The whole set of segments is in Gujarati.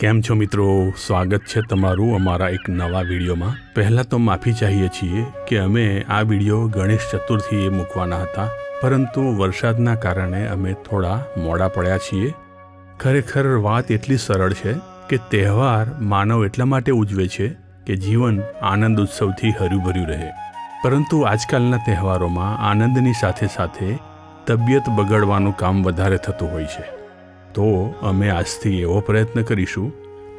કેમ છો મિત્રો? સ્વાગત છે તમારું અમારા એક નવા વિડીયોમાં. પહેલાં તો માફી ચાહીએ છીએ કે અમે આ વીડિયો ગણેશ ચતુર્થીએ મૂકવાના હતા, પરંતુ વરસાદના કારણે અમે થોડા મોડા પડ્યા છીએ. ખરેખર વાત એટલી સરળ છે કે તહેવાર માનવ એટલા માટે ઉજવે છે કે જીવન આનંદ ઉત્સવથી હર્યુભર્યું રહે. પરંતુ આજકાલના તહેવારોમાં આનંદની સાથે સાથે તબિયત બગડવાનું કામ વધારે થતું હોય છે. તો અમે આજથી એવો પ્રયત્ન કરીશું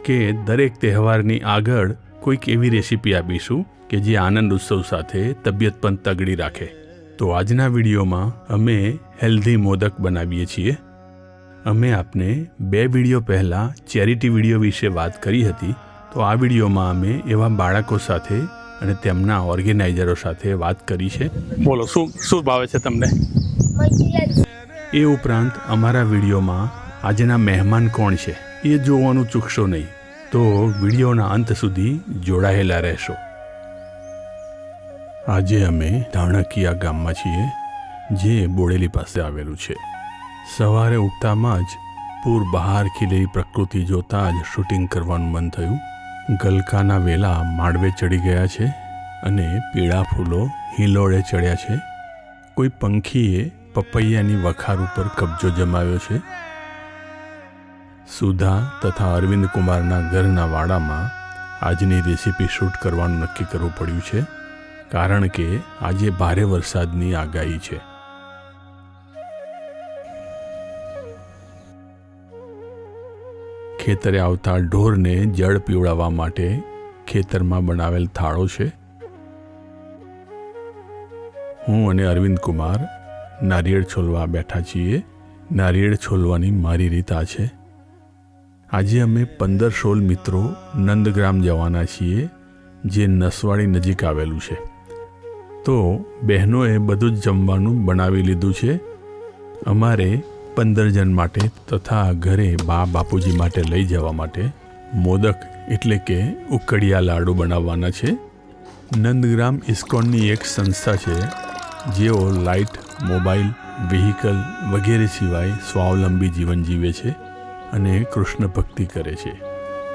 કે દરેક તહેવારની આગળ કોઈક એવી રેસીપી આપીશું કે જે આનંદ ઉત્સવ સાથે તબિયત પણ તગડી રાખે. તો આજના વિડીયોમાં અમે હેલ્ધી મોદક બનાવીએ છીએ. અમે આપને બે વીડિયો પહેલાં ચેરિટી વીડિયો વિશે વાત કરી હતી તો આ વિડીયોમાં અમે એવા બાળકો સાથે અને તેમના ઓર્ગેનાઇઝરો સાથે વાત કરી છે. બોલો શું શું ભાવે છે તમને? એ ઉપરાંત અમારા વિડીયોમાં આજના મહેમાન કોણ છે એ જોવાનું ચૂકશો નહીં. તો વિડીયોના અંત સુધી જોડાયેલા રહેશો. આજે અમે ધાણકીયા ગામમાં છીએ, જે બોડેલી પાસે આવેલું છે. સવારે ઉગતામાં જ પૂર બહાર ખીલેલી પ્રકૃતિ જોતા જ શૂટિંગ કરવાનું મન થયું. ગલકાના વેલા માળવે ચડી ગયા છે અને પીળા ફૂલો હિલોળે ચડ્યા છે. કોઈ પંખીએ પપૈયાની વખાર ઉપર કબજો જમાવ્યો છે. સુધા તથા અરવિંદ કુમારના ઘરના વાડામાં આજની રેસીપી શૂટ કરવાનું નક્કી કરવું પડ્યું છે, કારણ કે આજે ભારે વરસાદની આગાહી છે. ખેતરે આવતા ઢોરને જળ પીવડાવવા માટે ખેતરમાં બનાવેલ થાળો છે. હું અને અરવિંદ કુમાર નારિયેળ છોલવા બેઠા છીએ. નારિયેળ છોલવાની મારી રીત આ છે. આજે અમે પંદર સોળ મિત્રો નંદગ્રામ જવાના છીએ, જે નસવાડી નજીક આવેલું છે. તો બહેનોએ બધું જ જમવાનું બનાવી લીધું છે. અમારે પંદર જણ માટે તથા ઘરે બા બાપુજી માટે લઈ જવા માટે મોદક એટલે કે ઉકળિયા લાડુ બનાવવાના છે. નંદગ્રામ ઇસ્કોનની એક સંસ્થા છે, જેઓ લાઇટ મોબાઈલ વ્હીકલ વગેરે સિવાય સ્વાવલંબી જીવન જીવે છે. અને કૃષ્ણ ભક્તિ કરે છે.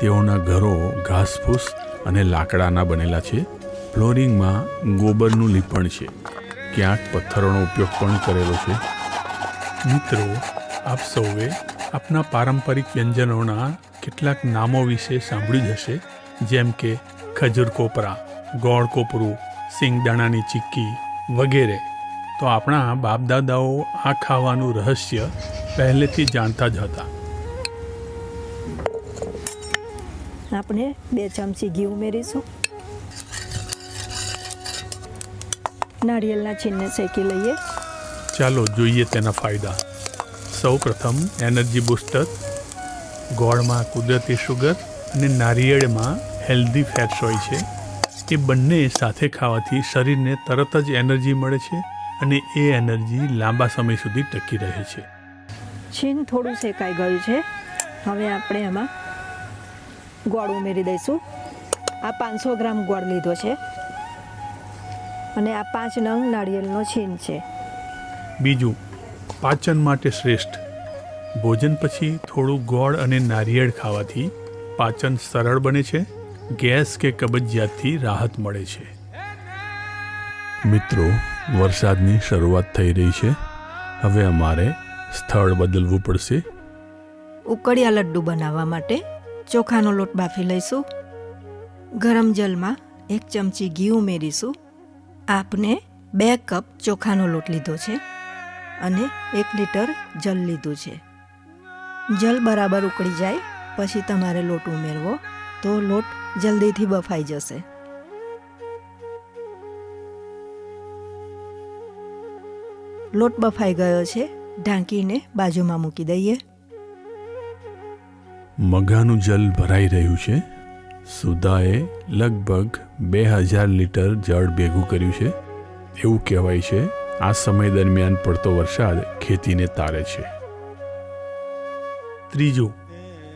તેઓના ઘરો ઘાસફૂસ અને લાકડાના બનેલા છે. ફ્લોરિંગમાં ગોબરનું લીપણ છે. ક્યાંક પથ્થરોનો ઉપયોગ પણ કરેલો છે. મિત્રો, આપ સૌએ આપના પારંપરિક વ્યંજનોના કેટલાક નામો વિશે સાંભળ્યું હશે. જેમ કે ખજૂર કોપરા, ગોળ કોપરું, સિંગદાણાની ચીક્કી વગેરે. તો આપણા બાપદાદાઓ આ ખાવાનું રહસ્ય પહેલેથી જાણતા જ હતા. આપણે બે ચમચી ઘી ઉમેરીશું. નારિયેળના છીણને શેકી લઈએ. ચાલો જોઈએ તેના ફાયદા. સૌ પ્રથમ એનર્જી બૂસ્ટર ગોળમાં કુદરતી શુગર અને નારિયેળમાં હેલ્ધી ફેટ્સ હોય છે. એ બંને સાથે ખાવાથી શરીરને તરત જ એનર્જી મળે છે અને એ એનર્જી લાંબા સમય સુધી ટકી રહે છે. છીન થોડું શેકાઈ ગયું છે. હવે આપણે એમાં ગોળ ઉમેરી દઈશું. આ પાંચસો ગ્રામ ગોળ લીધો છે. અને આ પાંચ નંગ નાળિયેરનો છીન છે. બીજું પાચન માટે શ્રેષ્ઠ. ભોજન પછી થોડું ગોળ અને નારિયેળ ખાવાથી પાચન સરળ બને છે ગેસ કે કબજિયાતથી રાહત મળે છે. મિત્રો વરસાદની શરૂઆત થઈ રહી છે. હવે અમારે સ્થળ બદલવું પડશે. ઉકળિયા લડ્ડુ બનાવવા માટે ચોખાનો લોટ બાફી લઈશું. ગરમ જલમાં એક ચમચી ઘી ઉમેરીશું. આપને બે કપ ચોખાનો લોટ લીધો છે અને એક લીટર જલ લીધું છે. જલ બરાબર ઉકળી જાય, પછી તમારે લોટ ઉમેરવો, તો લોટ જલ્દીથી બફાઈ જશે. લોટ બફાઈ ગયો છે, ઢાંકીને બાજુમાં મૂકી દઈએ. મગાનું જલ ભરાઈ રહ્યું છે. સુધાએ લગભગ બે હજાર લીટર જળ ભેગું કર્યું છે. એવું કહેવાય છે, આ સમય દરમિયાન પડતો વરસાદ ખેતીને તારે છે. ત્રીજું,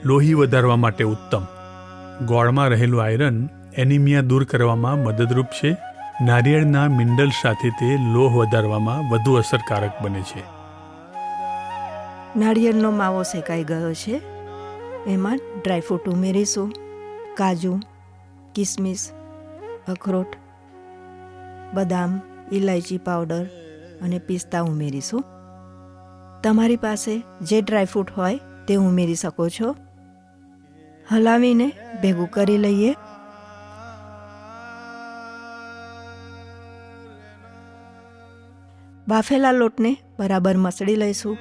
લોહી વધારવા માટે ઉત્તમ. ગોળમાં રહેલું આયરન એનિમિયા દૂર કરવામાં મદદરૂપ છે. નારિયેળના મિનરલ સાથે તે લોહ વધારવામાં વધુ અસરકારક બને છે. નારિયેળનો માવો શેકાઈ ગયો છે. એમાં ડ્રાયફ્રૂટ ઉમેરીશું, કાજુ, કિસમિસ, અખરોટ, બદામ ઇલાયચી પાવડર અને પિસ્તા ઉમેરીશું. તમારી પાસે જે ડ્રાયફ્રૂટ હોય તે ઉમેરી શકો છો. હલાવીને ભેગું કરી લઈએ. બાફેલા લોટને બરાબર મસળી લઈશું.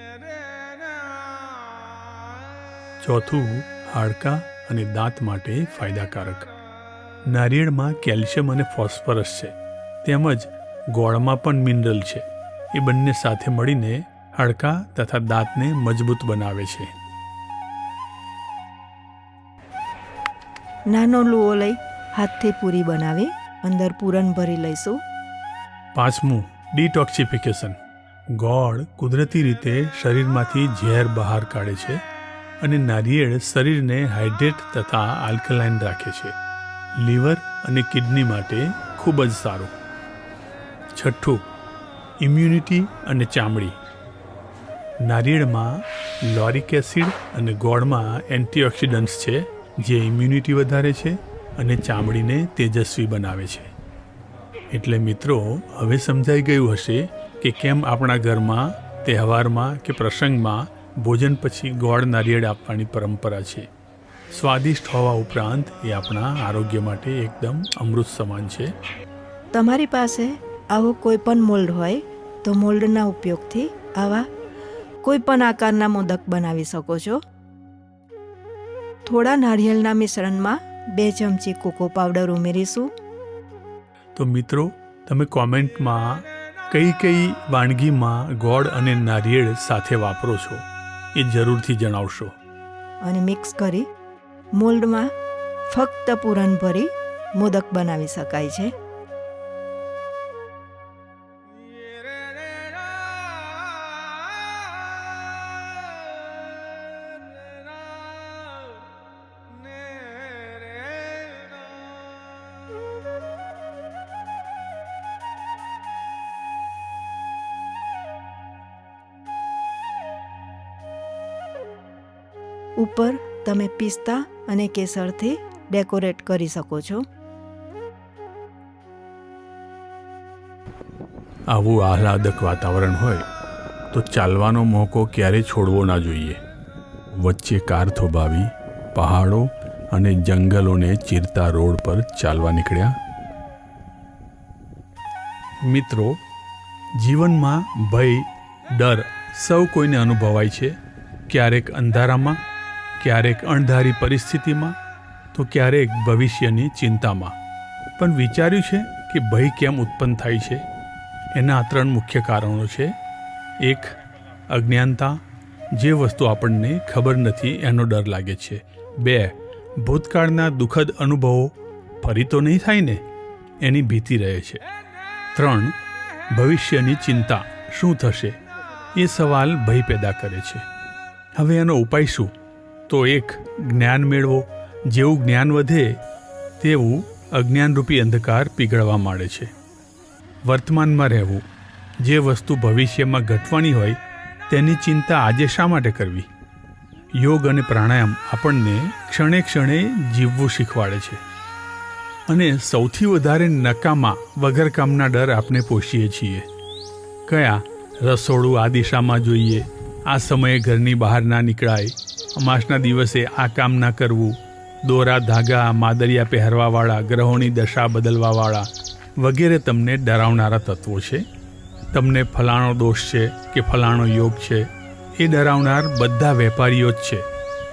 ચોથું હાડકાં અને દાંત માટે ફાયદાકારક. નારિયેળમાં કેલ્શિયમ અને ફોસ્ફરસ છે તેમજ ગોળમાં પણ મિનરલ છે. એ બંને સાથે મળીને હાડકાં તથા દાંતને મજબૂત બનાવે છે. નાનો લુઓ લઈ હાથથી પૂરી બનાવી અંદર પૂરણ ભરી લઈશું. પાંચમું ડિટોક્સિફિકેશન. ગોળ કુદરતી રીતે શરીરમાંથી ઝેર બહાર કાઢે છે અને નારિયેળ શરીરને હાઇડ્રેટ તથા આલ્કલાઇન રાખે છે. લીવર અને કિડની માટે ખૂબ જ સારું. છઠ્ઠું, ઇમ્યુનિટી અને ચામડી. નારિયેળમાં લોરિક એસિડ અને ગોળમાં એન્ટીઓક્સિડન્ટ્સ છે, જે ઇમ્યુનિટી વધારે છે અને ચામડીને તેજસ્વી બનાવે છે. એટલે મિત્રો, હવે સમજાઈ ગયું હશે કે કેમ આપણા ઘરમાં, તહેવારમાં કે પ્રસંગમાં ભોજન પછી ગોળ નારિયેળ આપવાની પરંપરા છે. સ્વાદિષ્ટ હોવા ઉપરાંત એ આપણા આરોગ્ય માટે એકદમ અમૃત સમાન છે. તમારી પાસે આવો કોઈ પણ મોલ્ડ હોય તો મોલ્ડના ઉપયોગથી આવા કોઈ પણ આકારના મોદક બનાવી શકો છો. થોડા નારિયેળના મિશ્રણમાં બે ચમચી કોકો પાવડર ઉમેરીશું. તો મિત્રો તમે કોમેન્ટમાં કઈ કઈ વાનગીમાં ગોળ અને નારિયેળ સાથે વાપરો છો? એ જરૂરથી જણાવશો. અને મિક્સ કરી મોલ્ડમાં ફક્ત પૂરણ ભરી મોદક બનાવી શકાય છે. ઉપર તમે પિસ્તા અને કેસરથી ડેકોરેટ કરી શકો છો. આવું આહલાદક વાતાવરણ હોય તો ચાલવાનો મોકો ક્યારેય છોડવો ના જોઈએ. વચ્ચે કાર થોભાવી પહાડો અને જંગલોને ચીરતા રોડ પર ચાલવા નીકળ્યા. મિત્રો, જીવનમાં ભય, ડર સૌ કોઈને અનુભવાય છે. ક્યારેક અંધારામાં ક્યારેક અણધારી પરિસ્થિતિમાં, તો ક્યારેક ભવિષ્યની ચિંતામાં. પણ વિચાર્યું છે કે ભય કેમ ઉત્પન્ન થાય છે? એના ત્રણ મુખ્ય કારણો છે. એક, અજ્ઞાનતા. જે વસ્તુ આપણને ખબર નથી, એનો ડર લાગે છે. બે, ભૂતકાળના દુઃખદ અનુભવો ફરી તો નહીં થાય ને? એની ભીતિ રહે છે. ત્રણ, ભવિષ્યની ચિંતા શું થશે? એ સવાલ ભય પેદા કરે છે. હવે એનો ઉપાય શું? તો એક જ્ઞાન મેળવો, જેવું જ્ઞાન વધે, તેવું અજ્ઞાનરૂપી અંધકાર પીગળવા માંડે છે. વર્તમાનમાં રહેવું, જે વસ્તુ ભવિષ્યમાં ઘટવાની હોય, તેની ચિંતા આજે શા માટે કરવી? યોગ અને પ્રાણાયામ આપણને ક્ષણે ક્ષણે જીવવું શીખવાડે છે. અને સૌથી વધારે નકામા વગર કામના ડર આપણે પોષીએ છીએ. કયા? રસોડું આ દિશામાં જોઈએ આ સમયે ઘરની બહાર ના નીકળાય. અમાસના દિવસે આ કામ ના કરવું. દોરા, ધાગા, માદરિયા પહેરવાવાળા, ગ્રહોની દશા બદલવાવાળા વગેરે તમને ડરાવનારા તત્વો છે. તમને ફલાણો દોષ છે કે ફલાણો યોગ છે, એ ડરાવનાર બધા વેપારીઓ જ છે.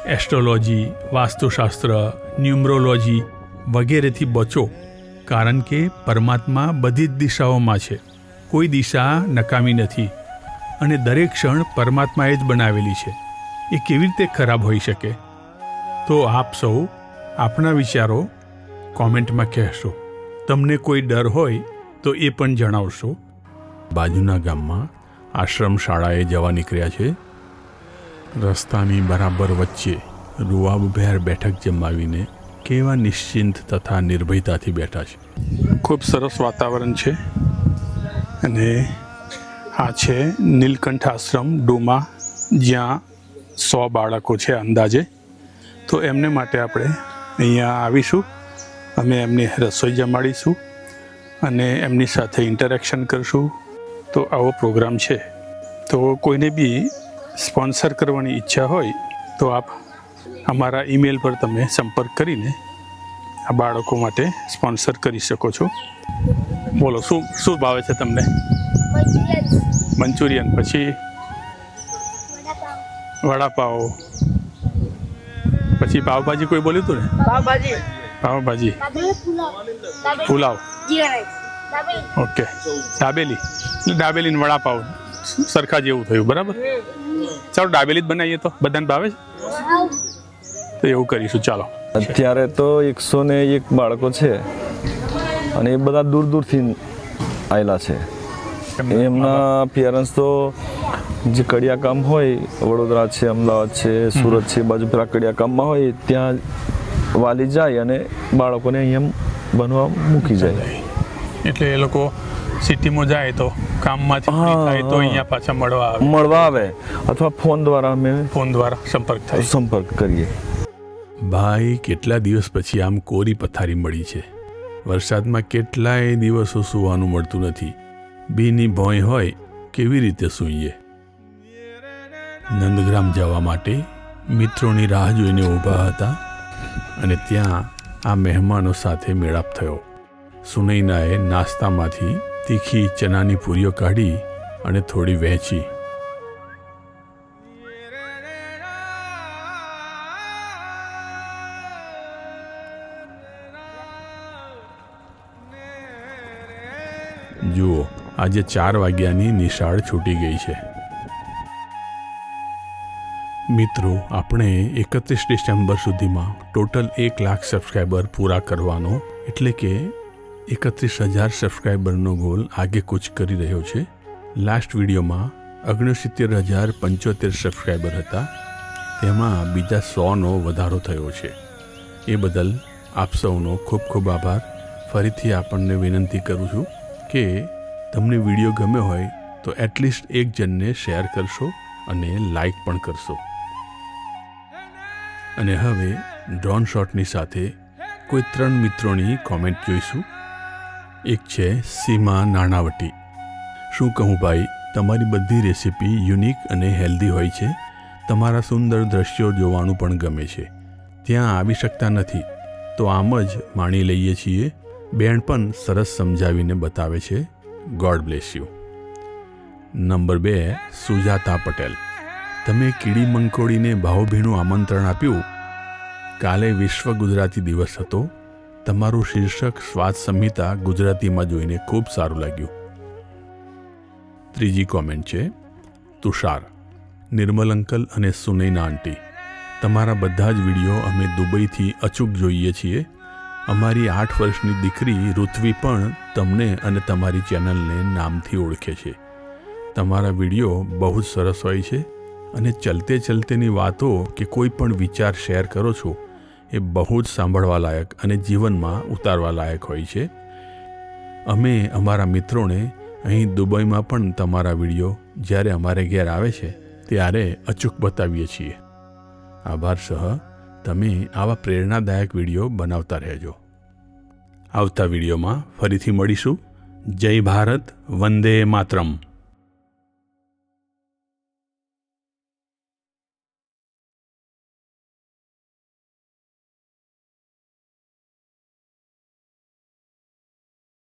એસ્ટ્રોલોજી, વાસ્તુશાસ્ત્ર, ન્યુમરોલોજી વગેરેથી બચો, કારણ કે પરમાત્મા બધી જ દિશાઓમાં છે. કોઈ દિશા નકામી નથી. અને દરેક ક્ષણ પરમાત્માએ જ બનાવેલી છે. એ કેવી રીતે ખરાબ હોઈ શકે? તો આપ સૌ આપણા વિચારો કોમેન્ટમાં કહેશો. તમને કોઈ ડર હોય તો એ પણ જણાવશો. બાજુના ગામમાં આશ્રમ શાળાએ જવા નીકળ્યા છે. રસ્તાની બરાબર વચ્ચે રૂઆબભેર બેઠક જમાવીને કેવા નિશ્ચિંત તથા નિર્ભયતાથી બેઠા છે. ખૂબ સરસ વાતાવરણ છે અને આ છે નીલકંઠ આશ્રમ ડોમા, જ્યાં સો બાળકો છે અંદાજે. તો એમને માટે આપણે અહીંયા આવીશું. અમે એમની રસોઈ જમાડીશું અને એમની સાથે ઇન્ટરેક્શન કરશું. તો આવો પ્રોગ્રામ છે. તો કોઈને બી સ્પોન્સર કરવાની ઈચ્છા હોય, તો આપ અમારા ઈમેલ પર તમે સંપર્ક કરીને આ બાળકો માટે સ્પોન્સર કરી શકો છો. બોલો, શું શું ભાવે છે તમને? મંચુરિયન. પછી? વડાપાવ. પછી પાવભાજી કોઈ બોલ્યું હતું ને? પાવભાજી. પાવભાજી. પુલાવ. ઓકે દાબેલી. એટલે દાબેલી. ને વડાપાવ. સરખા જેવું થયું બરાબર? ચાલો દાબેલી જ બનાવીએ તો. બધાને ભાવે છે? તો એવું કરીશું ચાલો. અત્યારે તો એકસો ને એક બાળકો છે. અને એ બધા દૂર દૂરથી આવેલા છે. એમના પેરેન્ટ્સ તો જે કડિયા કામ હોય વડોદરા છે અમદાવાદ છે સુરત છે બાજુ પેલા કડિયા કામમાં હોય ત્યાં વાલી જાય અને બાળકોને અહીંયા બનવા મૂકી જાય. એટલે એ લોકો સિટીમાં જાય તો કામમાંથી હા, થાય તો અહીંયા પાછા મળવા આવે. મળવા આવે. અથવા ફોન દ્વારા અમે ફોન દ્વારા સંપર્ક થાય. સંપર્ક કરીએ. ભાઈ કેટલા દિવસ પછી આમ કોરી પથારી મળી છે? વરસાદમાં કેટલાય દિવસો સૂવાનું મળતું નથી. બીની ભોંય હોય કેવી રીતે સૂઈએ? નંદગ્રામ જવા માટે મિત્રોની રાહ જોઈને ઊભા હતા અને ત્યાં આ મહેમાનો સાથે મેળાપ થયો. સુનૈનાએ નાસ્તામાંથી તીખી ચનાની પૂરીઓ કાઢી અને થોડી વહેંચી. આજે ચાર વાગ્યાની નિશાળ છૂટી ગઈ છે. મિત્રો, આપણે એકત્રીસ ડિસેમ્બર સુધીમાં ટોટલ એક લાખ સબસ્ક્રાઈબર પૂરા કરવાનો, એટલે કે એકત્રીસ હજાર સબસ્ક્રાઈબરનો ગોલ આગે કૂચ કરી રહ્યો છે. લાસ્ટ વિડીયોમાં ઓગણસિત્તેર હજાર પંચોતેર સબસ્ક્રાઈબર હતા. તેમાં બીજા સોનો વધારો થયો છે. એ બદલ આપ સૌનો ખૂબ ખૂબ આભાર. ફરીથી આપણને વિનંતી કરું છું કે તમને વીડિયો ગમ્યો હોય તો એટલીસ્ટ એક જણને શેર કરશો અને લાઈક પણ કરશો. અને હવે ડ્રોન શોટની સાથે કોઈ ત્રણ મિત્રોની કોમેન્ટ જોઈશું. એક છે સીમા નાણાવટી. શું કહું ભાઈ, તમારી બધી રેસીપી યુનિક અને હેલ્ધી હોય છે. તમારા સુંદર દ્રશ્યો જોવાનું પણ ગમે છે. ત્યાં આવી શકતા નથી. તો આમ જ માણી લઈએ છીએ. બેન પણ સરસ સમજાવીને બતાવે છે. ગોડ બ્લેસ યુ નંબર બે, સુજાતા પટેલ. તમે કીડી મંકોડીને ભાવભીનું આમંત્રણ આપ્યું? કાલે વિશ્વ ગુજરાતી દિવસ હતો. તમારું શીર્ષક સ્વાદ સંહિતા ગુજરાતીમાં જોઈને ખૂબ સારું લાગ્યું. ત્રીજી કોમેન્ટ છે, તુષાર. નિર્મલ અંકલ અને સુનૈના આંટી. તમારા બધા જ વીડિયો અમે દુબઈથી અચૂક જોઈએ છીએ. અમારી આઠ વર્ષની દીકરી ઋત્વી પણ તમને અને તમારી ચેનલને નામથી ઓળખે છે. તમારા વીડિયો બહુ જ સરસ હોય છે અને ચલતે ચલતેની વાતો કે કોઈ પણ વિચાર શેર કરો છો એ બહુ જ સાંભળવા લાયક અને જીવનમાં ઉતારવા લાયક હોય છે. અમે અમારા મિત્રોને અહીં દુબઈમાં પણ તમારા વીડિયો જ્યારે અમારે ઘેર આવે છે ત્યારે અચૂક બતાવીએ છીએ. આભાર, સહ. તમે આવા પ્રેરણાદાયક વીડિયો બનાવતા રહેજો. આવતા વિડીયોમાં ફરીથી મળીશું. જય ભારત વંદે માતરમ.